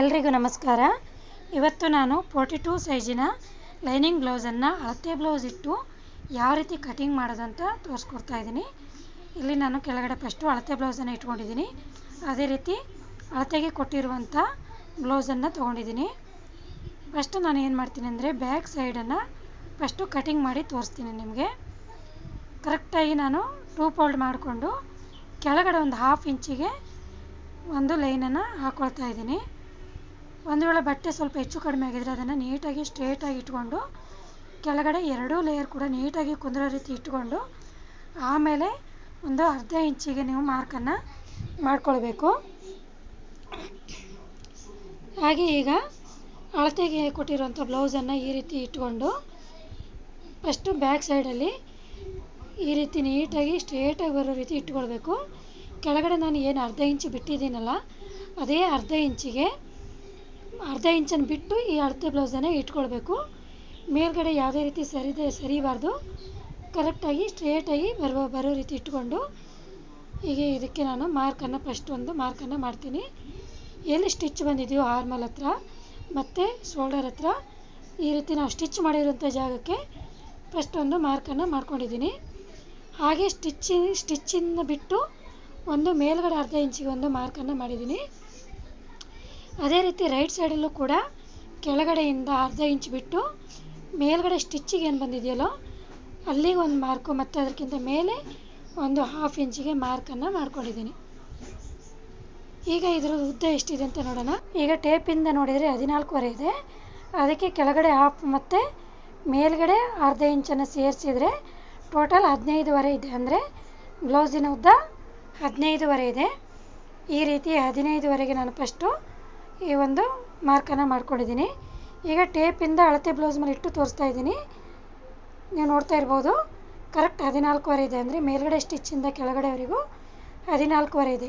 ಎಲ್ರಿಗೂ ನಮಸ್ಕಾರ. ಇವತ್ತು ನಾನು ಫೋರ್ಟಿ ಟೂ ಸೈಜಿನ ಲೈನಿಂಗ್ ಬ್ಲೌಸನ್ನು ಅಳತೆ ಬ್ಲೌಸ್ ಇಟ್ಟು ಯಾವ ರೀತಿ ಕಟಿಂಗ್ ಮಾಡೋದು ಅಂತ ತೋರಿಸ್ಕೊಡ್ತಾ ಇದ್ದೀನಿ. ಇಲ್ಲಿ ನಾನು ಕೆಳಗಡೆ ಫಸ್ಟು ಅಳತೆ ಬ್ಲೌಸನ್ನು ಇಟ್ಕೊಂಡಿದ್ದೀನಿ. ಅದೇ ರೀತಿ ಅಳತೆಗೆ ಕೊಟ್ಟಿರುವಂಥ ಬ್ಲೌಸನ್ನು ತೊಗೊಂಡಿದ್ದೀನಿ. ಫಸ್ಟು ನಾನು ಏನು ಮಾಡ್ತೀನಿ ಅಂದರೆ ಬ್ಯಾಕ್ ಸೈಡನ್ನು ಫಸ್ಟು ಕಟಿಂಗ್ ಮಾಡಿ ತೋರಿಸ್ತೀನಿ ನಿಮಗೆ. ಕರೆಕ್ಟಾಗಿ ನಾನು ಟೂ ಫೋಲ್ಡ್ ಮಾಡಿಕೊಂಡು ಕೆಳಗಡೆ ಒಂದು ಹಾಫ್ ಇಂಚಿಗೆ ಒಂದು ಲೈನನ್ನು ಹಾಕ್ಕೊಳ್ತಾ ಇದ್ದೀನಿ. ಒಂದು ವೇಳೆ ಬಟ್ಟೆ ಸ್ವಲ್ಪ ಹೆಚ್ಚು ಕಡಿಮೆ ಆಗಿದ್ರೆ ಅದನ್ನು ನೀಟಾಗಿ ಸ್ಟ್ರೇಟಾಗಿ ಇಟ್ಕೊಂಡು, ಕೆಳಗಡೆ ಎರಡೂ ಲೇಯರ್ ಕೂಡ ನೀಟಾಗಿ ಕುಂದಿರೋ ರೀತಿ ಇಟ್ಕೊಂಡು, ಆಮೇಲೆ ಒಂದು ಅರ್ಧ ಇಂಚಿಗೆ ನೀವು ಮಾರ್ಕನ್ನು ಮಾಡ್ಕೊಳ್ಬೇಕು. ಹಾಗೆ ಈಗ ಅಳತೆಗೆ ಕೊಟ್ಟಿರುವಂಥ ಬ್ಲೌಸನ್ನು ಈ ರೀತಿ ಇಟ್ಕೊಂಡು ಫಸ್ಟು ಬ್ಯಾಕ್ ಸೈಡಲ್ಲಿ ಈ ರೀತಿ ನೀಟಾಗಿ ಸ್ಟ್ರೇಟಾಗಿ ಬರೋ ರೀತಿ ಇಟ್ಕೊಳ್ಬೇಕು. ಕೆಳಗಡೆ ನಾನು ಏನು ಅರ್ಧ ಇಂಚು ಬಿಟ್ಟಿದ್ದೀನಲ್ಲ, ಅದೇ ಅರ್ಧ ಇಂಚಿಗೆ ಅರ್ಧ ಇಂಚನ್ನು ಬಿಟ್ಟು ಈ ಅಳತೆ ಬ್ಲೌಸನ್ನು ಇಟ್ಕೊಳ್ಬೇಕು. ಮೇಲ್ಗಡೆ ಯಾವುದೇ ರೀತಿ ಸರಿದೆ ಸರಿಬಾರ್ದು. ಕರೆಕ್ಟಾಗಿ, ಸ್ಟ್ರೇಟಾಗಿ ಬರುವ, ಬರೋ ರೀತಿ ಇಟ್ಕೊಂಡು ಹೀಗೆ ಇದಕ್ಕೆ ನಾನು ಮಾರ್ಕನ್ನು ಫಸ್ಟ್ ಒಂದು ಮಾರ್ಕನ್ನು ಮಾಡ್ತೀನಿ. ಎಲ್ಲಿ ಸ್ಟಿಚ್ ಬಂದಿದೆಯೋ ಆರ್ಮಲ್ ಹತ್ರ ಮತ್ತು ಶೋಲ್ಡರ್ ಹತ್ರ ಈ ರೀತಿ ನಾವು ಸ್ಟಿಚ್ ಮಾಡಿರೋಂಥ ಜಾಗಕ್ಕೆ ಫಸ್ಟ್ ಒಂದು ಮಾರ್ಕನ್ನು ಮಾಡ್ಕೊಂಡಿದ್ದೀನಿ. ಹಾಗೆ ಸ್ಟಿಚ್ಚಿ ಸ್ಟಿಚ್ಚಿಂದ ಬಿಟ್ಟು ಒಂದು ಮೇಲ್ಗಡೆ ಅರ್ಧ ಇಂಚಿಗೆ ಒಂದು ಮಾರ್ಕನ್ನು ಮಾಡಿದ್ದೀನಿ. ಅದೇ ರೀತಿ ರೈಟ್ ಸೈಡಲ್ಲೂ ಕೂಡ ಕೆಳಗಡೆಯಿಂದ ಅರ್ಧ ಇಂಚ್ ಬಿಟ್ಟು ಮೇಲ್ಗಡೆ ಸ್ಟಿಚ್ಚಿಗೆ ಏನು ಬಂದಿದೆಯಲ್ಲೋ, ಅಲ್ಲಿಗೆ ಒಂದು ಮಾರ್ಕು ಮತ್ತು ಅದಕ್ಕಿಂತ ಮೇಲೆ ಒಂದು ಹಾಫ್ ಇಂಚಿಗೆ ಮಾರ್ಕನ್ನು ಮಾಡ್ಕೊಂಡಿದ್ದೀನಿ. ಈಗ ಇದರ ಉದ್ದ ಎಷ್ಟಿದೆ ಅಂತ ನೋಡೋಣ. ಈಗ ಟೇಪಿಂದ ನೋಡಿದರೆ ಹದಿನಾಲ್ಕುವರೆ ಇದೆ. ಅದಕ್ಕೆ ಕೆಳಗಡೆ ಹಾಫ್ ಮತ್ತು ಮೇಲ್ಗಡೆ ಅರ್ಧ ಇಂಚನ್ನು ಸೇರಿಸಿದರೆ ಟೋಟಲ್ ಹದಿನೈದುವರೆ ಇದೆ. ಅಂದರೆ ಬ್ಲೌಸಿನ ಉದ್ದ ಹದಿನೈದುವರೆ ಇದೆ. ಈ ರೀತಿ ಹದಿನೈದುವರೆಗೆ ನಾನು ಫಸ್ಟು ಈ ಒಂದು ಮಾರ್ಕನ್ನು ಮಾಡ್ಕೊಂಡಿದ್ದೀನಿ. ಈಗ ಟೇಪಿಂದ ಅಳತೆ ಬ್ಲೌಸ್ ಮೇಲೆ ಇಟ್ಟು ತೋರಿಸ್ತಾ ಇದ್ದೀನಿ. ನೀವು ನೋಡ್ತಾ ಇರ್ಬೋದು, ಕರೆಕ್ಟ್ ಹದಿನಾಲ್ಕುವರೆ ಇದೆ ಅಂದರೆ ಮೇಲ್ಗಡೆ ಸ್ಟಿಚ್ಚಿಂದ ಕೆಳಗಡೆವರೆಗೂ ಹದಿನಾಲ್ಕೂವರೆ ಇದೆ.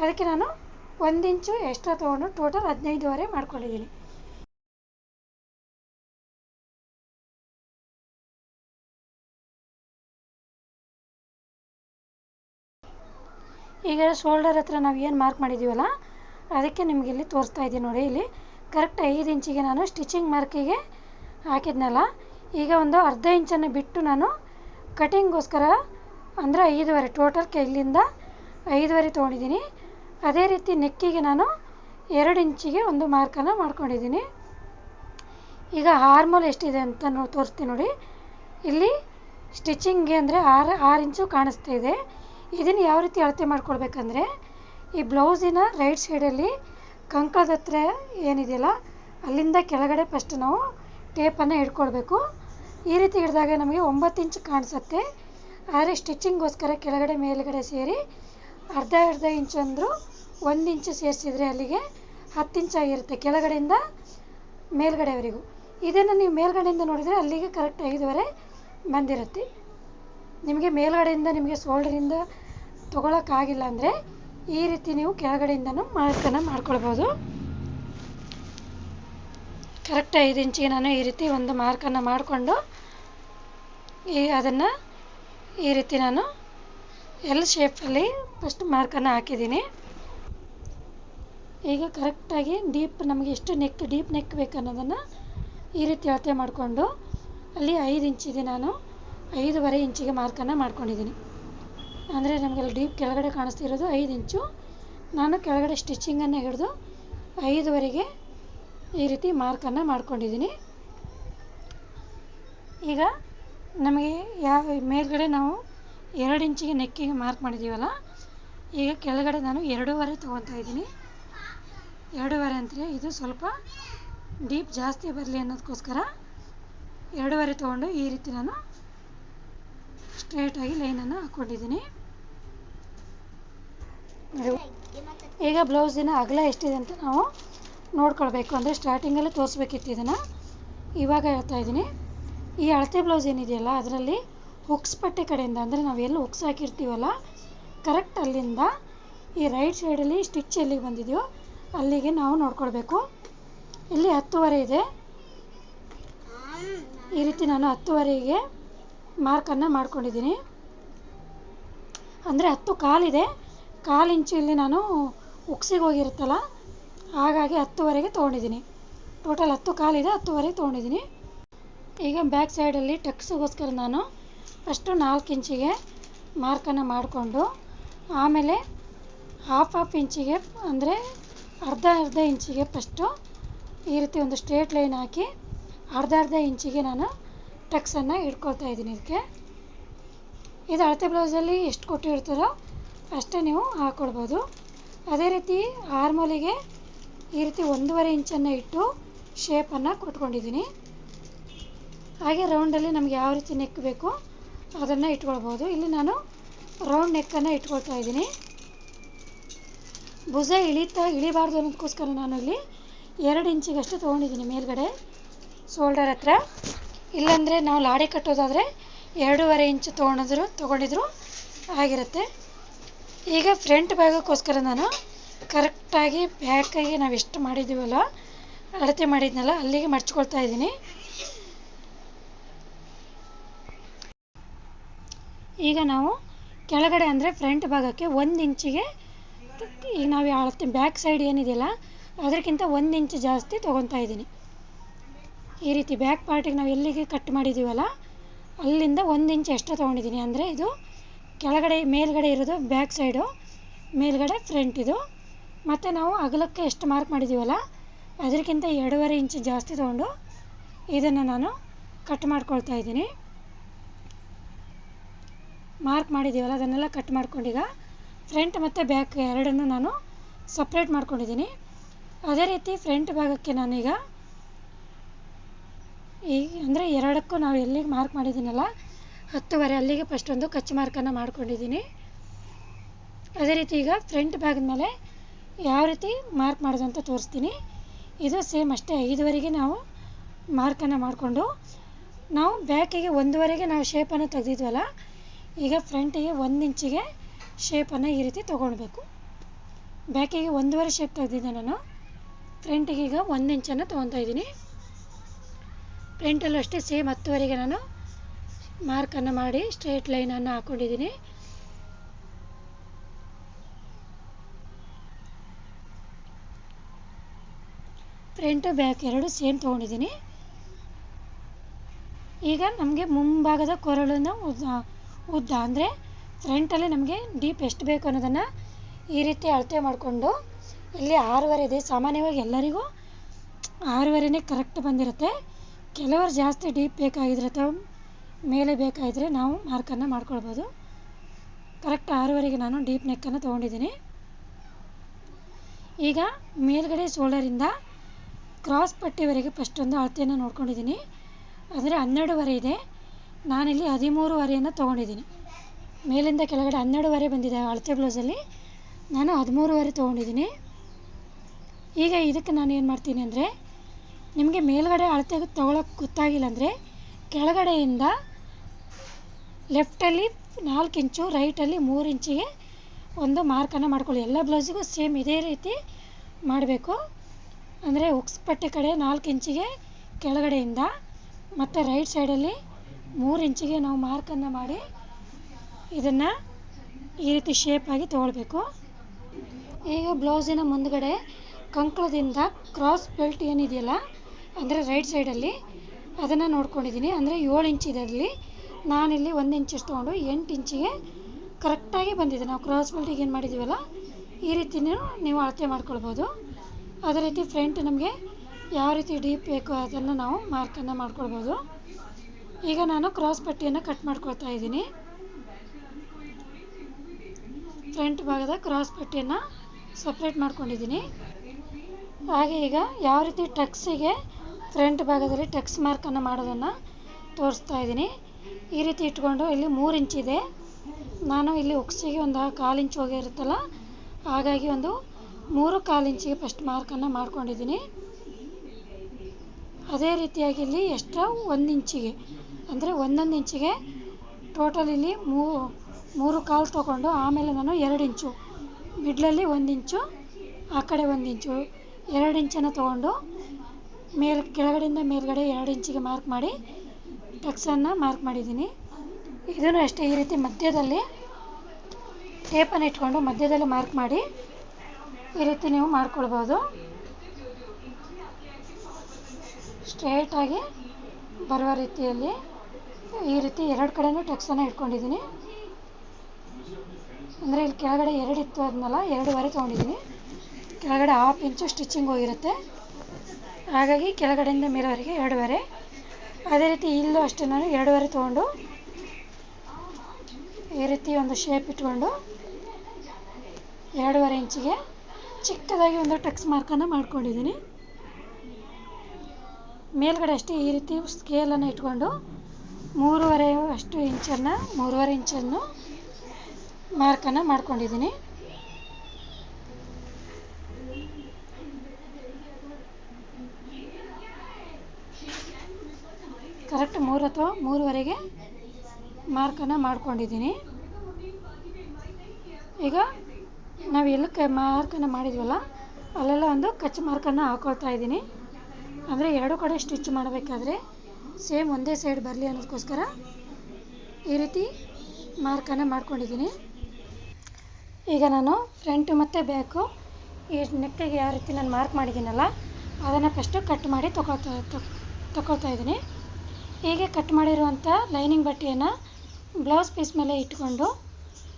ಅದಕ್ಕೆ ನಾನು ಒಂದು ಇಂಚು ಎಕ್ಸ್ಟ್ರಾ ತೊಗೊಂಡು ಟೋಟಲ್ ಹದಿನೈದುವರೆ ಮಾಡ್ಕೊಂಡಿದ್ದೀನಿ. ಈಗ ಶೋಲ್ಡರ್ ಹತ್ರ ನಾವು ಏನು ಮಾರ್ಕ್ ಮಾಡಿದ್ದೀವಲ್ಲ ಅದಕ್ಕೆ ನಿಮಗೆ ಇಲ್ಲಿ ತೋರಿಸ್ತಾ ಇದ್ದೀನಿ ನೋಡಿ ಇಲ್ಲಿ. ಕರೆಕ್ಟ್ ಐದು ಇಂಚಿಗೆ ನಾನು ಸ್ಟಿಚಿಂಗ್ ಮಾರ್ಕಿಗೆ ಹಾಕಿದ್ನಲ್ಲ. ಈಗ ಒಂದು ಅರ್ಧ ಇಂಚನ್ನು ಬಿಟ್ಟು ನಾನು ಕಟಿಂಗ್ಗೋಸ್ಕರ ಅಂದರೆ ಐದುವರೆ ಟೋಟಲ್ ಕೈಲಿಂದ ಐದುವರೆ ತೊಗೊಂಡಿದ್ದೀನಿ. ಅದೇ ರೀತಿ ನೆಕ್ಕಿಗೆ ನಾನು ಎರಡು ಇಂಚಿಗೆ ಒಂದು ಮಾರ್ಕನ್ನು ಮಾಡ್ಕೊಂಡಿದ್ದೀನಿ. ಈಗ ಹಾರ್ಮೋಲ್ ಎಷ್ಟಿದೆ ಅಂತ ತೋರಿಸ್ತೀನಿ ನೋಡಿ. ಇಲ್ಲಿ ಸ್ಟಿಚಿಂಗ್ಗೆ ಅಂದರೆ ಆರು ಆರು ಇಂಚು ಕಾಣಿಸ್ತಾ ಇದೆ. ಇದನ್ನು ಯಾವ ರೀತಿ ಅಳತೆ ಮಾಡ್ಕೊಳ್ಬೇಕಂದ್ರೆ ಈ ಬ್ಲೌಸಿನ ರೈಟ್ ಸೈಡಲ್ಲಿ ಕಂಕಳದ ಹತ್ರ ಏನಿದೆಯಲ್ಲ, ಅಲ್ಲಿಂದ ಕೆಳಗಡೆ ಫಸ್ಟ್ ನಾವು ಟೇಪನ್ನು ಹಿಡ್ಕೊಳ್ಬೇಕು ಈ ರೀತಿ ಹಿಡಿದಾಗ ನಮಗೆ ಒಂಬತ್ತು ಇಂಚು ಕಾಣಿಸುತ್ತೆ. ಆದರೆ ಸ್ಟಿಚಿಂಗ್ಗೋಸ್ಕರ ಕೆಳಗಡೆ ಮೇಲುಗಡೆ ಸೇರಿ ಅರ್ಧ ಅರ್ಧ ಇಂಚ್ ಅಂದರೂ ಒಂದು ಇಂಚು ಸೇರಿಸಿದರೆ ಅಲ್ಲಿಗೆ ಹತ್ತು ಇಂಚಾಗಿರುತ್ತೆ ಕೆಳಗಡೆಯಿಂದ ಮೇಲ್ಗಡೆವರೆಗೂ. ಇದನ್ನು ನೀವು ಮೇಲ್ಗಡೆಯಿಂದ ನೋಡಿದರೆ ಅಲ್ಲಿಗೆ ಕರೆಕ್ಟ್ ಐದುವರೆ ಬಂದಿರುತ್ತೆ. ನಿಮಗೆ ಮೇಲ್ಗಡೆಯಿಂದ ನಿಮಗೆ ಸೋಲ್ಡರಿಂದ ತೊಗೊಳಕ್ಕಾಗಿಲ್ಲ ಅಂದರೆ ಈ ರೀತಿ ನೀವು ಕೆಳಗಡೆಯಿಂದನೂ ಮಾರ್ಕನ್ನು ಮಾಡ್ಕೊಳ್ಬೋದು. ಕರೆಕ್ಟ್ ಐದು ಇಂಚಿಗೆ ನಾನು ಈ ರೀತಿ ಒಂದು ಮಾರ್ಕನ್ನು ಮಾಡಿಕೊಂಡು ಈ ಅದನ್ನು ಈ ರೀತಿ ನಾನು ಎಲ್ ಶೇಪಲ್ಲಿ ಫಸ್ಟ್ ಮಾರ್ಕನ್ನು ಹಾಕಿದ್ದೀನಿ. ಈಗ ಕರೆಕ್ಟಾಗಿ ಡೀಪ್ ನಮಗೆ ಎಷ್ಟು ನೆಕ್ ಡೀಪ್ ನೆಕ್ ಬೇಕು ಅನ್ನೋದನ್ನು ಈ ರೀತಿ ಅಳತೆ ಮಾಡಿಕೊಂಡು ಅಲ್ಲಿ ಐದು ಇಂಚಿದೆ ನಾನು ಐದೂವರೆ ಇಂಚಿಗೆ ಮಾರ್ಕನ್ನು ಮಾಡ್ಕೊಂಡಿದ್ದೀನಿ. ಅಂದರೆ ನಮಗೆಲ್ಲ ಡೀಪ್ ಕೆಳಗಡೆ ಕಾಣಿಸ್ತಿರೋದು ಐದು ಇಂಚು ನಾನು ಕೆಳಗಡೆ ಸ್ಟಿಚಿಂಗನ್ನು ಹಿಡಿದು ಐದುವರೆಗೆ ಈ ರೀತಿ ಮಾರ್ಕನ್ನು ಮಾಡ್ಕೊಂಡಿದ್ದೀನಿ. ಈಗ ನಮಗೆ ಯಾವ ಮೇಲ್ಗಡೆ ನಾವು ಎರಡು ಇಂಚಿಗೆ ನೆಕ್ಕಿಗೆ ಮಾರ್ಕ್ ಮಾಡಿದ್ದೀವಲ್ಲ ಈಗ ಕೆಳಗಡೆ ನಾನು ಎರಡೂವರೆ ತೊಗೊತಾ ಇದ್ದೀನಿ. ಎರಡೂವರೆ ಅಂದರೆ ಇದು ಸ್ವಲ್ಪ ಡೀಪ್ ಜಾಸ್ತಿ ಬರಲಿ ಅನ್ನೋದಕ್ಕೋಸ್ಕರ ಎರಡೂವರೆ ತೊಗೊಂಡು ಈ ರೀತಿ ನಾನು ಸ್ಟ್ರೇಟಾಗಿ ಲೈನನ್ನು ಹಾಕ್ಕೊಂಡಿದ್ದೀನಿ ಈಗ ಬ್ಲೌಸಿನ ಅಗಲ ಎಷ್ಟಿದೆ ಅಂತ ನಾವು ನೋಡ್ಕೊಳ್ಬೇಕು. ಅಂದರೆ ಸ್ಟಾರ್ಟಿಂಗಲ್ಲೇ ತೋರಿಸ್ಬೇಕಿತ್ತು ಇದನ್ನು. ಇವಾಗ ಹೇಳ್ತಾ ಇದ್ದೀನಿ. ಈ ಅಳತೆ ಬ್ಲೌಸ್ ಏನಿದೆಯಲ್ಲ, ಅದರಲ್ಲಿ ಹುಕ್ಸ್ ಪಟ್ಟೆ ಕಡೆಯಿಂದ, ಅಂದರೆ ನಾವು ಎಲ್ಲಿ ಹುಕ್ಸ್ ಹಾಕಿರ್ತೀವಲ್ಲ ಕರೆಕ್ಟ್ ಅಲ್ಲಿಂದ ಈ ರೈಟ್ ಸೈಡಲ್ಲಿ ಸ್ಟಿಚ್ ಎಲ್ಲಿಗೆ ಬಂದಿದೆಯೋ, ಅಲ್ಲಿಗೆ ನಾವು ನೋಡ್ಕೊಳ್ಬೇಕು. ಇಲ್ಲಿ ಹತ್ತುವರೆ ಇದೆ. ಈ ರೀತಿ ನಾನು ಹತ್ತುವರೆಗೆ ಮಾರ್ಕನ್ನು ಮಾಡ್ಕೊಂಡಿದ್ದೀನಿ. ಅಂದರೆ ಹತ್ತು ಕಾಲಿದೆ. ಕಾಲು ಇಂಚು ಇಲ್ಲಿ ನಾನು ಉಕ್ಸಿಗೆ ಹೋಗಿರುತ್ತಲ್ಲ, ಹಾಗಾಗಿ ಹತ್ತುವರೆಗೆ ತೊಗೊಂಡಿದ್ದೀನಿ. ಟೋಟಲ್ ಹತ್ತು ಕಾಲಿದೆ, ಹತ್ತುವರೆಗೆ ತೊಗೊಂಡಿದ್ದೀನಿ. ಈಗ ಬ್ಯಾಕ್ ಸೈಡಲ್ಲಿ ಟಕ್ಸಿಗೋಸ್ಕರ ನಾನು ಫಸ್ಟು ನಾಲ್ಕು ಇಂಚಿಗೆ ಮಾರ್ಕನ್ನು ಮಾಡಿಕೊಂಡು, ಆಮೇಲೆ ಹಾಫ್ ಹಾಫ್ ಇಂಚಿಗೆ ಅಂದರೆ ಅರ್ಧ ಅರ್ಧ ಇಂಚಿಗೆ ಫಸ್ಟು ಈ ರೀತಿ ಒಂದು ಸ್ಟ್ರೇಟ್ ಲೈನ್ ಹಾಕಿ ಅರ್ಧ ಅರ್ಧ ಇಂಚಿಗೆ ನಾನು ಟಕ್ಸನ್ನು ಇಟ್ಕೊಳ್ತಾ ಇದ್ದೀನಿ ಇದಕ್ಕೆ. ಇದು ಅಳತೆ ಬ್ಲೌಸಲ್ಲಿ ಎಷ್ಟು ಕೊಟ್ಟಿರ್ತಾರೋ ಅಷ್ಟೇ ನೀವು ಹಾಕ್ಕೊಳ್ಬೋದು ಅದೇ ರೀತಿ ಆರ್ಮೋಲಿಗೆ ಈ ರೀತಿ ಒಂದೂವರೆ ಇಂಚನ್ನು ಇಟ್ಟು ಶೇಪನ್ನು ಕೊಟ್ಕೊಂಡಿದ್ದೀನಿ. ಹಾಗೆ ರೌಂಡಲ್ಲಿ ನಮಗೆ ಯಾವ ರೀತಿ ನೆಕ್ ಬೇಕು ಅದನ್ನು ಇಟ್ಕೊಳ್ಬೋದು. ಇಲ್ಲಿ ನಾನು ರೌಂಡ್ ನೆಕ್ಕನ್ನು ಇಟ್ಕೊಳ್ತಾ ಇದ್ದೀನಿ. ಭುಜ ಇಳಿತಾ ಇಳಿಬಾರ್ದು ಅನ್ನೋದಕ್ಕೋಸ್ಕರ ನಾನು ಇಲ್ಲಿ ಎರಡು ಇಂಚಿಗಷ್ಟು ತೊಗೊಂಡಿದ್ದೀನಿ ಮೇಲ್ಗಡೆ ಶೋಲ್ಡರ್ ಹತ್ರ. ಇಲ್ಲಾಂದರೆ ನಾವು ಲಾಡಿ ಕಟ್ಟೋದಾದರೆ ಎರಡೂವರೆ ಇಂಚು ತೊಗೊಂಡಿದ್ರು ತೊಗೊಂಡಿದ್ರು ಆಗಿರುತ್ತೆ. ಈಗ ಫ್ರಂಟ್ ಭಾಗಕ್ಕೋಸ್ಕರ ನಾನು ಕರೆಕ್ಟಾಗಿ ಬ್ಯಾಕಾಗಿ ನಾವು ಎಷ್ಟು ಮಾಡಿದ್ದೀವಲ್ಲ ಅಳತೆ ಮಾಡಿದ್ನಲ್ಲ ಅಲ್ಲಿಗೆ ಮಡ್ಚ್ಕೊಳ್ತಾ ಇದ್ದೀನಿ. ಈಗ ನಾವು ಕೆಳಗಡೆ ಅಂದರೆ ಫ್ರಂಟ್ ಭಾಗಕ್ಕೆ ಒಂದು ಇಂಚಿಗೆ ಈಗ ನಾವು ಅಳತೆ ಬ್ಯಾಕ್ ಸೈಡ್ ಏನಿದೆಯಲ್ಲ ಅದಕ್ಕಿಂತ ಒಂದು ಇಂಚು ಜಾಸ್ತಿ ತೊಗೊತಾ ಇದ್ದೀನಿ. ಈ ರೀತಿ ಬ್ಯಾಕ್ ಪಾರ್ಟಿಗೆ ನಾವು ಎಲ್ಲಿಗೆ ಕಟ್ ಮಾಡಿದ್ದೀವಲ್ಲ ಅಲ್ಲಿಂದ ಒಂದು ಇಂಚು ಎಕ್ಸ್ಟ್ರಾ ತೊಗೊಂಡಿದ್ದೀನಿ. ಅಂದರೆ ಇದು ಕೆಳಗಡೆ, ಮೇಲ್ಗಡೆ ಇರೋದು ಬ್ಯಾಕ್ ಸೈಡು ಮೇಲ್ಗಡೆ ಫ್ರಂಟ್ ಇದು. ಮತ್ತು ನಾವು ಅಗಲಕ್ಕೆ ಎಷ್ಟು ಮಾರ್ಕ್ ಮಾಡಿದ್ದೀವಲ್ಲ ಅದಕ್ಕಿಂತ ಎರಡೂವರೆ ಇಂಚು ಜಾಸ್ತಿ ತೊಗೊಂಡು ಇದನ್ನು ನಾನು ಕಟ್ ಮಾಡ್ಕೊಳ್ತಾ ಇದ್ದೀನಿ. ಮಾರ್ಕ್ ಮಾಡಿದ್ದೀವಲ್ಲ ಅದನ್ನೆಲ್ಲ ಕಟ್ ಮಾಡ್ಕೊಂಡೀಗ ಫ್ರಂಟ್ ಮತ್ತು ಬ್ಯಾಕ್ ಎರಡನ್ನು ನಾನು ಸಪ್ರೇಟ್ ಮಾಡ್ಕೊಂಡಿದ್ದೀನಿ. ಅದೇ ರೀತಿ ಫ್ರಂಟ್ ಭಾಗಕ್ಕೆ ನಾನೀಗ ಈಗ ಅಂದರೆ ಎರಡಕ್ಕೂ ನಾವು ಎಲ್ಲಿಗೆ ಮಾರ್ಕ್ ಮಾಡಿದ್ದೀನಲ್ಲ ಹತ್ತುವರೆ ಅಲ್ಲಿಗೆ ಫಸ್ಟ್ ಒಂದು ಕಚ್ ಮಾರ್ಕನ್ನು ಮಾಡ್ಕೊಂಡಿದ್ದೀನಿ. ಅದೇ ರೀತಿ ಈಗ ಫ್ರಂಟ್ ಬ್ಯಾಗ್ ಮೇಲೆ ಯಾವ ರೀತಿ ಮಾರ್ಕ್ ಮಾಡೋದು ಅಂತ ತೋರಿಸ್ತೀನಿ. ಇದು ಸೇಮ್ ಅಷ್ಟೇ, ಐದುವರೆಗೆ ನಾವು ಮಾರ್ಕನ್ನು ಮಾಡಿಕೊಂಡು, ನಾವು ಬ್ಯಾಕಿಗೆ ಒಂದುವರೆಗೆ ನಾವು ಶೇಪನ್ನು ತೆಗೆದಿದ್ವಲ್ಲ, ಈಗ ಫ್ರಂಟಿಗೆ ಒಂದು ಇಂಚಿಗೆ ಶೇಪನ್ನು ಈ ರೀತಿ ತೊಗೊಳ್ಬೇಕು ಬ್ಯಾಕಿಗೆ ಒಂದೂವರೆ ಶೇಪ್ ತೆಗೆದಿದ್ದೆ ನಾನು ಫ್ರಂಟಿಗೆ ಈಗ ಒಂದು ಇಂಚನ್ನು ತೊಗೊತಾ ಇದ್ದೀನಿ. ಫ್ರಂಟಲ್ಲೂ ಅಷ್ಟೇ ಸೇಮ್ ಹತ್ತುವರೆಗೆ ನಾನು ಮಾರ್ಕನ್ನು ಮಾಡಿ ಸ್ಟ್ರೇಟ್ ಲೈನನ್ನು ಹಾಕ್ಕೊಂಡಿದ್ದೀನಿ ಫ್ರಂಟ್ ಬ್ಯಾಕ್ ಎರಡು ಸೇಮ್ ತೊಗೊಂಡಿದ್ದೀನಿ. ಈಗ ನಮಗೆ ಮುಂಭಾಗದ ಕೊರಳನ್ನ ಉದ್ದ ಉದ್ದ ಅಂದರೆ ಫ್ರಂಟಲ್ಲಿ ನಮಗೆ ಡೀಪ್ ಎಷ್ಟು ಬೇಕು ಅನ್ನೋದನ್ನು ಈ ರೀತಿ ಅಳತೆ ಮಾಡಿಕೊಂಡು ಇಲ್ಲಿ ಆರೂವರೆ ಇದೆ. ಸಾಮಾನ್ಯವಾಗಿ ಎಲ್ಲರಿಗೂ ಆರೂವರೆನೇ ಕರೆಕ್ಟ್ ಬಂದಿರುತ್ತೆ. ಕೆಲವರು ಜಾಸ್ತಿ ಡೀಪ್ ಬೇಕಾಗಿದ್ರೆ ಮೇಲೆ ಬೇಕಾದರೆ ನಾವು ಮಾರ್ಕನ್ನು ಮಾಡ್ಕೊಳ್ಬೋದು. ಕರೆಕ್ಟ್ ಆರೂವರೆಗೆ ನಾನು ಡೀಪ್ ನೆಕ್ಕನ್ನು ತೊಗೊಂಡಿದ್ದೀನಿ. ಈಗ ಮೇಲ್ಗಡೆ ಶೋಲ್ಡರಿಂದ ಕ್ರಾಸ್ ಪಟ್ಟಿವರೆಗೆ ಫಸ್ಟ್ ಒಂದು ಅಳತೆಯನ್ನು ನೋಡ್ಕೊಂಡಿದ್ದೀನಿ. ಅಂದರೆ ಹನ್ನೆರಡುವರೆ ಇದೆ. ನಾನಿಲ್ಲಿ ಹದಿಮೂರುವರೆಯನ್ನು ತೊಗೊಂಡಿದ್ದೀನಿ. ಮೇಲಿಂದ ಕೆಳಗಡೆ ಹನ್ನೆರಡುವರೆ ಬಂದಿದೆ ಅಳತೆ ಬ್ಲೌಸಲ್ಲಿ ನಾನು ಹದಿಮೂರುವರೆ ತೊಗೊಂಡಿದ್ದೀನಿ. ಈಗ ಇದಕ್ಕೆ ನಾನು ಏನು ಮಾಡ್ತೀನಿ ಅಂದರೆ, ನಿಮಗೆ ಮೇಲ್ಗಡೆ ಅಳತೆ ತೊಗೊಳಕ್ಕೆ ಗೊತ್ತಾಗಿಲ್ಲ ಅಂದರೆ, ಕೆಳಗಡೆಯಿಂದ ಲೆಫ್ಟಲ್ಲಿ ನಾಲ್ಕು ಇಂಚು, ರೈಟಲ್ಲಿ ಮೂರು ಇಂಚಿಗೆ ಒಂದು ಮಾರ್ಕನ್ನು ಮಾಡ್ಕೊಳ್ಳಿ. ಎಲ್ಲ ಬ್ಲೌಸಿಗೂ ಸೇಮ್ ಇದೇ ರೀತಿ ಮಾಡಬೇಕು. ಅಂದರೆ ಉಕ್ಸ್ ಪಟ್ಟಿ ಕಡೆ ನಾಲ್ಕು ಇಂಚಿಗೆ ಕೆಳಗಡೆಯಿಂದ ಮತ್ತು ರೈಟ್ ಸೈಡಲ್ಲಿ ಮೂರು ಇಂಚಿಗೆ ನಾವು ಮಾರ್ಕನ್ನು ಮಾಡಿ ಇದನ್ನು ಈ ರೀತಿ ಶೇಪಾಗಿ ತೊಗೊಳ್ಬೇಕು. ಈಗ ಬ್ಲೌಸಿನ ಮುಂದುಗಡೆ ಕಂಕಳದಿಂದ ಕ್ರಾಸ್ ಬೆಲ್ಟ್ ಏನಿದೆಯಲ್ಲ, ಅಂದರೆ ರೈಟ್ ಸೈಡಲ್ಲಿ ಅದನ್ನು ನೋಡ್ಕೊಂಡಿದ್ದೀನಿ. ಅಂದರೆ ಏಳು ಇಂಚಿದಲ್ಲಿ ನಾನಿಲ್ಲಿ ಒಂದು ಇಂಚಷ್ಟು ತೊಗೊಂಡು ಎಂಟು ಇಂಚಿಗೆ ಕರೆಕ್ಟಾಗಿ ಬಂದಿದೆ. ನಾವು ಕ್ರಾಸ್ ಬೆಲ್ಟಿಗೆ ಏನು ಮಾಡಿದ್ದೀವಲ್ಲ ಈ ರೀತಿಯೂ ನೀವು ಅಳತೆ ಮಾಡ್ಕೊಳ್ಬೋದು. ಅದೇ ರೀತಿ ಫ್ರಂಟ್ ನಮಗೆ ಯಾವ ರೀತಿ ಡೀಪ್ ಬೇಕು ಅದನ್ನು ನಾವು ಮಾರ್ಕನ್ನು ಮಾಡ್ಕೊಳ್ಬೋದು. ಈಗ ನಾನು ಕ್ರಾಸ್ ಪಟ್ಟಿಯನ್ನು ಕಟ್ ಮಾಡ್ಕೊಳ್ತಾ ಇದ್ದೀನಿ. ಫ್ರಂಟ್ ಭಾಗದ ಕ್ರಾಸ್ ಪಟ್ಟಿಯನ್ನು ಸಪ್ರೇಟ್ ಮಾಡ್ಕೊಂಡಿದ್ದೀನಿ. ಹಾಗೆ ಈಗ ಯಾವ ರೀತಿ ಟಕ್ಸಿಗೆ ಫ್ರಂಟ್ ಭಾಗದಲ್ಲಿ ಟಕ್ಸ್ ಮಾರ್ಕನ್ನು ಮಾಡೋದನ್ನು ತೋರಿಸ್ತಾ ಇದ್ದೀನಿ. ಈ ರೀತಿ ಇಟ್ಕೊಂಡು ಇಲ್ಲಿ ಮೂರು ಇಂಚಿದೆ ನಾನು ಇಲ್ಲಿ ಉಕ್ಸಿಗೆ ಒಂದು ಕಾಲು ಇಂಚ್ ಹೋಗಿರುತ್ತಲ್ಲ ಹಾಗಾಗಿ ಒಂದು ಮೂರು ಕಾಲು ಇಂಚಿಗೆ ಫಸ್ಟ್ ಮಾರ್ಕನ್ನು ಮಾಡ್ಕೊಂಡಿದ್ದೀನಿ. ಅದೇ ರೀತಿಯಾಗಿ ಇಲ್ಲಿ ಎಷ್ಟು ಒಂದು ಇಂಚಿಗೆ, ಅಂದರೆ ಒಂದೊಂದು ಇಂಚಿಗೆ ಟೋಟಲ್ ಇಲ್ಲಿ ಮೂ, ಮೂರು ಕಾಲು ತೊಗೊಂಡು ಆಮೇಲೆ ನಾನು ಎರಡು ಇಂಚು ಮಿಡ್ಲಲ್ಲಿ ಒಂದು ಇಂಚು, ಆ ಕಡೆ ಒಂದು ಇಂಚು, ಎರಡು ಇಂಚನ್ನು ತೊಗೊಂಡು ಮೇಲ್, ಕೆಳಗಡೆಯಿಂದ ಮೇಲ್ಗಡೆ ಎರಡು ಇಂಚಿಗೆ ಮಾರ್ಕ್ ಮಾಡಿ ಟಕ್ಸನ್ನು ಮಾರ್ಕ್ ಮಾಡಿದ್ದೀನಿ ಇದನ್ನು ಅಷ್ಟೇ ಈ ರೀತಿ ಮಧ್ಯದಲ್ಲಿ ಟೇಪನ್ನು ಇಟ್ಕೊಂಡು ಮಧ್ಯದಲ್ಲಿ ಮಾರ್ಕ್ ಮಾಡಿ ಈ ರೀತಿ ನೀವು ಮಾಡ್ಕೊಳ್ಬೋದು ಸ್ಟ್ರೇಟಾಗಿ ಬರುವ ರೀತಿಯಲ್ಲಿ ಈ ರೀತಿ ಎರಡು ಕಡೆನೂ ಟೆಕ್ಸನ್ನು ಇಟ್ಕೊಂಡಿದ್ದೀನಿ ಅಂದರೆ ಇಲ್ಲಿ ಕೆಳಗಡೆ ಎರಡು ಇತ್ತು ಅದನ್ನೆಲ್ಲ ಎರಡೂವರೆ ತೊಗೊಂಡಿದ್ದೀನಿ ಕೆಳಗಡೆ ಹಾಫ್ ಇಂಚು ಸ್ಟಿಚಿಂಗ್ ಹೋಗಿರುತ್ತೆ. ಹಾಗಾಗಿ ಕೆಳಗಡೆಯಿಂದ ಮೇಲವರೆಗೆ ಎರಡೂವರೆ. ಅದೇ ರೀತಿ ಇಲ್ಲೂ ಅಷ್ಟೇ ನಾನು ಎರಡೂವರೆ ತೊಗೊಂಡು ಈ ರೀತಿ ಒಂದು ಶೇಪ್ ಇಟ್ಕೊಂಡು ಎರಡೂವರೆ ಇಂಚಿಗೆ ಚಿಕ್ಕದಾಗಿ ಒಂದು ಟಕ್ಸ್ ಮಾರ್ಕನ್ನು ಮಾಡ್ಕೊಂಡಿದ್ದೀನಿ. ಮೇಲ್ಗಡೆ ಅಷ್ಟೇ ಈ ರೀತಿ ಸ್ಕೇಲನ್ನು ಇಟ್ಕೊಂಡು ಮೂರುವರೆ ಅಷ್ಟು ಇಂಚನ್ನು, ಮೂರುವರೆ ಇಂಚನ್ನು ಮಾರ್ಕನ್ನು ಮಾಡ್ಕೊಂಡಿದ್ದೀನಿ. ಕರೆಕ್ಟ್ ಮೂರು ಅಥವಾ ಮೂರುವರೆಗೆ ಮಾರ್ಕನ್ನು ಮಾಡ್ಕೊಂಡಿದ್ದೀನಿ. ಈಗ ನಾವು ಎಲ್ಲಕ್ಕೆ ಮಾರ್ಕನ್ನು ಮಾಡಿದ್ವಲ್ಲ, ಅಲ್ಲೆಲ್ಲ ಒಂದು ಕಚ್ ಮಾರ್ಕನ್ನು ಹಾಕೊಳ್ತಾ ಇದ್ದೀನಿ. ಅಂದರೆ ಎರಡು ಕಡೆ ಸ್ಟಿಚ್ ಮಾಡಬೇಕಾದ್ರೆ ಸೇಮ್ ಒಂದೇ ಸೈಡ್ ಬರಲಿ ಅನ್ನೋದಕ್ಕೋಸ್ಕರ ಈ ರೀತಿ ಮಾರ್ಕನ್ನು ಮಾಡ್ಕೊಂಡಿದ್ದೀನಿ. ಈಗ ನಾನು ಫ್ರಂಟು ಮತ್ತು ಬ್ಯಾಕು, ಈ ನೆಕ್ಕಿಗೆ ಯಾವ ರೀತಿ ನಾನು ಮಾರ್ಕ್ ಮಾಡಿದ್ದೀನಲ್ಲ, ಅದನ್ನು ಫಸ್ಟು ಕಟ್ ಮಾಡಿ ತಗೊಳ್ತಾ ತಗೊಳ್ತಾ ಇದ್ದೀನಿ. ಹೀಗೆ ಕಟ್ ಮಾಡಿರುವಂಥ ಲೈನಿಂಗ್ ಬಟ್ಟೆಯನ್ನು ಬ್ಲೌಸ್ ಪೀಸ್ ಮೇಲೆ ಇಟ್ಕೊಂಡು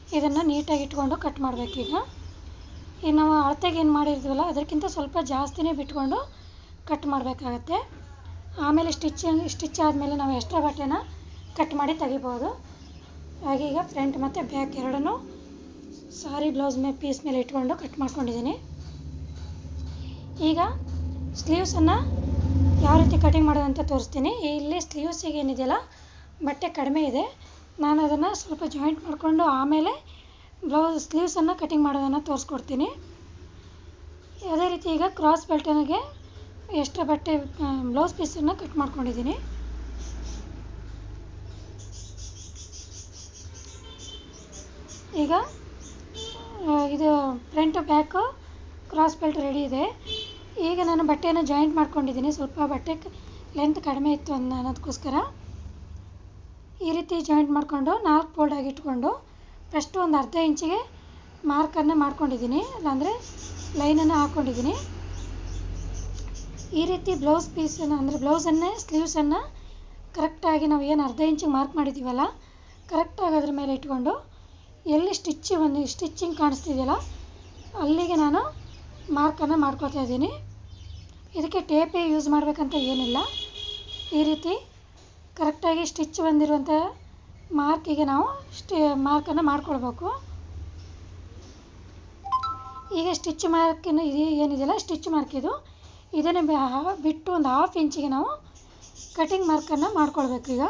ಇದನ್ನು ನೀಟಾಗಿ ಇಟ್ಕೊಂಡು ಕಟ್ ಮಾಡಬೇಕೀಗ ಈಗ. ನಾವು ಅಳತೆಗೆ ಏನು ಮಾಡಿರ್ತೀವಲ್ಲ, ಅದಕ್ಕಿಂತ ಸ್ವಲ್ಪ ಜಾಸ್ತಿನೇ ಬಿಟ್ಕೊಂಡು ಕಟ್ ಮಾಡಬೇಕಾಗತ್ತೆ. ಆಮೇಲೆ ಸ್ಟಿಚ್ ಸ್ಟಿಚ್ ಆದಮೇಲೆ ನಾವು ಎಕ್ಸ್ಟ್ರಾ ಬಟ್ಟೆನ ಕಟ್ ಮಾಡಿ ತೆಗಿಬೋದು. ಹಾಗೆ ಈಗ ಫ್ರಂಟ್ ಮತ್ತು ಬ್ಯಾಕ್ ಎರಡನ್ನೂ ಸಾರಿ ಬ್ಲೌಸ್ ಮೇಲೆ ಪೀಸ್ ಮೇಲೆ ಇಟ್ಕೊಂಡು ಕಟ್ ಮಾಡ್ಕೊಂಡಿದ್ದೀನಿ ಈಗ ಸ್ಲೀವ್ಸನ್ನು ಯಾವ ರೀತಿ ಕಟಿಂಗ್ ಮಾಡೋದಂತ ತೋರಿಸ್ತೀನಿ. ಇಲ್ಲಿ ಸ್ಲೀವ್ಸಿಗೆ ಏನಿದೆಯಲ್ಲ, ಬಟ್ಟೆ ಕಡಿಮೆ ಇದೆ. ನಾನು ಅದನ್ನು ಸ್ವಲ್ಪ ಜಾಯಿಂಟ್ ಮಾಡಿಕೊಂಡು ಆಮೇಲೆ ಬ್ಲೌಸ್ ಸ್ಲೀವ್ಸನ್ನು ಕಟಿಂಗ್ ಮಾಡೋದನ್ನು ತೋರಿಸ್ಕೊಡ್ತೀನಿ. ಅದೇ ರೀತಿ ಈಗ ಕ್ರಾಸ್ ಬೆಲ್ಟನಿಗೆ ಎಷ್ಟು ಬಟ್ಟೆ ಬ್ಲೌಸ್ ಪೀಸನ್ನು ಕಟ್ ಮಾಡ್ಕೊಂಡಿದ್ದೀನಿ. ಈಗ ಇದು front back cross belt ready ಇದೆ. ಈಗ ನಾನು ಬಟ್ಟೆಯನ್ನು ಜಾಯಿಂಟ್ ಮಾಡ್ಕೊಂಡಿದ್ದೀನಿ. ಸ್ವಲ್ಪ ಬಟ್ಟೆ ಲೆಂತ್ ಕಡಿಮೆ ಇತ್ತು ಅನ್ನೋ ಅನ್ನೋದಕ್ಕೋಸ್ಕರ ಈ ರೀತಿ ಜಾಯಿಂಟ್ ಮಾಡಿಕೊಂಡು ನಾಲ್ಕು ಫೋಲ್ಡಾಗಿ ಇಟ್ಕೊಂಡು ಫಸ್ಟು ಒಂದು ಅರ್ಧ ಇಂಚಿಗೆ ಮಾರ್ಕನ್ನು ಮಾಡ್ಕೊಂಡಿದ್ದೀನಿ. ಇಲ್ಲಾಂದರೆ ಲೈನನ್ನು ಹಾಕ್ಕೊಂಡಿದ್ದೀನಿ ಈ ರೀತಿ ಬ್ಲೌಸ್ ಪೀಸನ್ನು ಅಂದರೆ ಬ್ಲೌಸನ್ನೇ ಸ್ಲೀವ್ಸನ್ನು ಕರೆಕ್ಟಾಗಿ ನಾವು ಏನು ಅರ್ಧ ಇಂಚಿಗೆ ಮಾರ್ಕ್ ಮಾಡಿದ್ದೀವಲ್ಲ ಕರೆಕ್ಟಾಗಿ ಅದ್ರ ಮೇಲೆ ಇಟ್ಕೊಂಡು, ಎಲ್ಲಿ ಸ್ಟಿಚ್ ಒಂದು ಸ್ಟಿಚ್ಚಿಂಗ್ ಕಾಣಿಸ್ತಿದೆಯಲ್ಲ, ಅಲ್ಲಿಗೆ ನಾನು ಮಾರ್ಕನ್ನು ಮಾಡ್ಕೋತಾ ಇದ್ದೀನಿ. ಇದಕ್ಕೆ ಟೇಪೇ ಯೂಸ್ ಮಾಡಬೇಕಂತ ಏನಿಲ್ಲ. ಈ ರೀತಿ ಕರೆಕ್ಟಾಗಿ ಸ್ಟಿಚ್ ಬಂದಿರುವಂಥ ಮಾರ್ಕಿಗೆ ನಾವು ಸ್ಟಿ ಮಾರ್ಕನ್ನು ಮಾಡ್ಕೊಳ್ಬೇಕು. ಈಗ ಸ್ಟಿಚ್ ಮಾರ್ಕಿನ ಇದು ಏನಿದೆಯಲ್ಲ ಸ್ಟಿಚ್ ಮಾರ್ಕ್ ಇದು. ಇದನ್ನು ಬಿಟ್ಟು ಒಂದು ಹಾಫ್ ಇಂಚಿಗೆ ನಾವು ಕಟಿಂಗ್ ಮಾರ್ಕನ್ನು ಮಾಡ್ಕೊಳ್ಬೇಕು ಈಗ.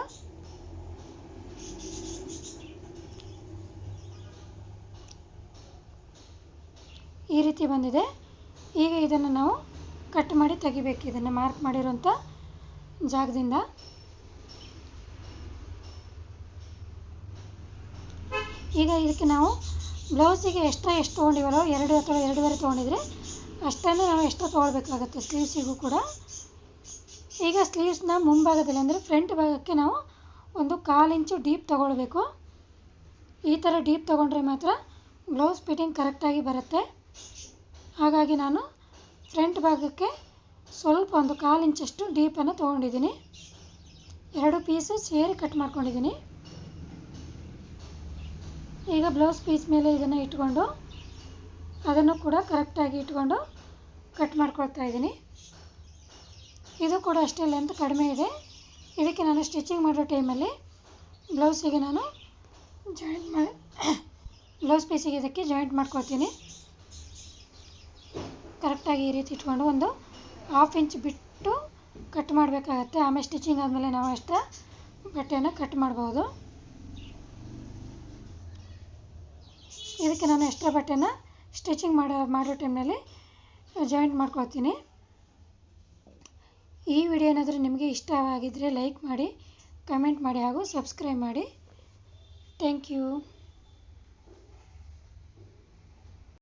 ಈ ರೀತಿ ಬಂದಿದೆ. ಈಗ ಇದನ್ನು ನಾವು ಕಟ್ ಮಾಡಿ ತೆಗಿಬೇಕು. ಇದನ್ನು ಮಾರ್ಕ್ ಮಾಡಿರೋಂಥ ಜಾಗದಿಂದ. ಈಗ ಇದಕ್ಕೆ ನಾವು ಬ್ಲೌಸಿಗೆ ಎಕ್ಸ್ಟ್ರಾ ಎಷ್ಟು ತೊಗೊಂಡಿವಲ್ಲೋ, ಎರಡು ಅಥವಾ ಎರಡುವರೆ ತೊಗೊಂಡಿದ್ರೆ ಅಷ್ಟನ್ನು ನಾವು ಎಕ್ಸ್ಟ್ರಾ ತೊಗೊಳ್ಬೇಕಾಗತ್ತೆ ಸ್ಲೀವ್ಸಿಗೂ ಕೂಡ. ಈಗ ಸ್ಲೀವ್ಸ್ನ ಮುಂಭಾಗದಲ್ಲಿ ಅಂದರೆ ಫ್ರಂಟ್ ಭಾಗಕ್ಕೆ ನಾವು ಒಂದು ಕಾಲು ಇಂಚು ಡೀಪ್ ತೊಗೊಳ್ಬೇಕು. ಈ ಥರ ಡೀಪ್ ತೊಗೊಂಡ್ರೆ ಮಾತ್ರ ಬ್ಲೌಸ್ ಫಿಟ್ಟಿಂಗ್ ಕರೆಕ್ಟಾಗಿ ಬರುತ್ತೆ. ಹಾಗಾಗಿ ನಾನು ಫ್ರಂಟ್ ಭಾಗಕ್ಕೆ ಸ್ವಲ್ಪ ಒಂದು ಕಾಲು ಇಂಚಷ್ಟು ಡೀಪನ್ನು ತೊಗೊಂಡಿದ್ದೀನಿ. ಎರಡು ಪೀಸು ಸೇರಿ ಕಟ್ ಮಾಡ್ಕೊಂಡಿದ್ದೀನಿ. ಈಗ ಬ್ಲೌಸ್ ಪೀಸ್ ಮೇಲೆ ಇದನ್ನು ಇಟ್ಕೊಂಡು ಅದನ್ನು ಕೂಡ ಕರೆಕ್ಟಾಗಿ ಇಟ್ಕೊಂಡು ಕಟ್ ಮಾಡ್ಕೊಳ್ತಾ ಇದ್ದೀನಿ. ಇದು ಕೂಡ ಅಷ್ಟೇ ಲೆಂತ್ ಕಡಿಮೆ ಇದೆ. ಇದಕ್ಕೆ ನಾನು ಸ್ಟಿಚಿಂಗ್ ಮಾಡೋ ಟೈಮಲ್ಲಿ ಬ್ಲೌಸಿಗೆ ನಾನು ಜಾಯಿಂಟ್ ಮಾಡಿ ಬ್ಲೌಸ್ ಪೀಸಿಗೆ ಇದಕ್ಕೆ ಜಾಯಿಂಟ್ ಮಾಡ್ಕೊಳ್ತೀನಿ. ಕರೆಕ್ಟಾಗಿ ಈ ರೀತಿ ಇಟ್ಕೊಂಡು ಒಂದು ಹಾಫ್ ಇಂಚ್ ಬಿಟ್ಟು ಕಟ್ ಮಾಡಬೇಕಾಗತ್ತೆ. ಆಮೇಲೆ ಸ್ಟಿಚಿಂಗ್ ಆದಮೇಲೆ ನಾವು ಅಷ್ಟೇ ಬಟ್ಟೆಯನ್ನು ಕಟ್ ಮಾಡ್ಬೋದು. ಇದಕ್ಕೆ ನಾನು ಎಕ್ಸ್ಟ್ರಾ ಬಟ್ಟೆನ ಸ್ಟಿಚಿಂಗ್ ಮಾಡೋ ಮಾಡೋ ಟೈಮ್ನಲ್ಲಿ ಜಾಯಿಂಟ್ ಮಾಡ್ಕೊಳ್ತೀನಿ. ಈ ವಿಡಿಯೋ ಏನಾದರೂ ನಿಮಗೆ ಇಷ್ಟವಾಗಿದ್ದರೆ ಲೈಕ್ ಮಾಡಿ ಕಮೆಂಟ್ ಮಾಡಿ ಹಾಗೂ ಸಬ್ಸ್ಕ್ರೈಬ್ ಮಾಡಿ. Thank you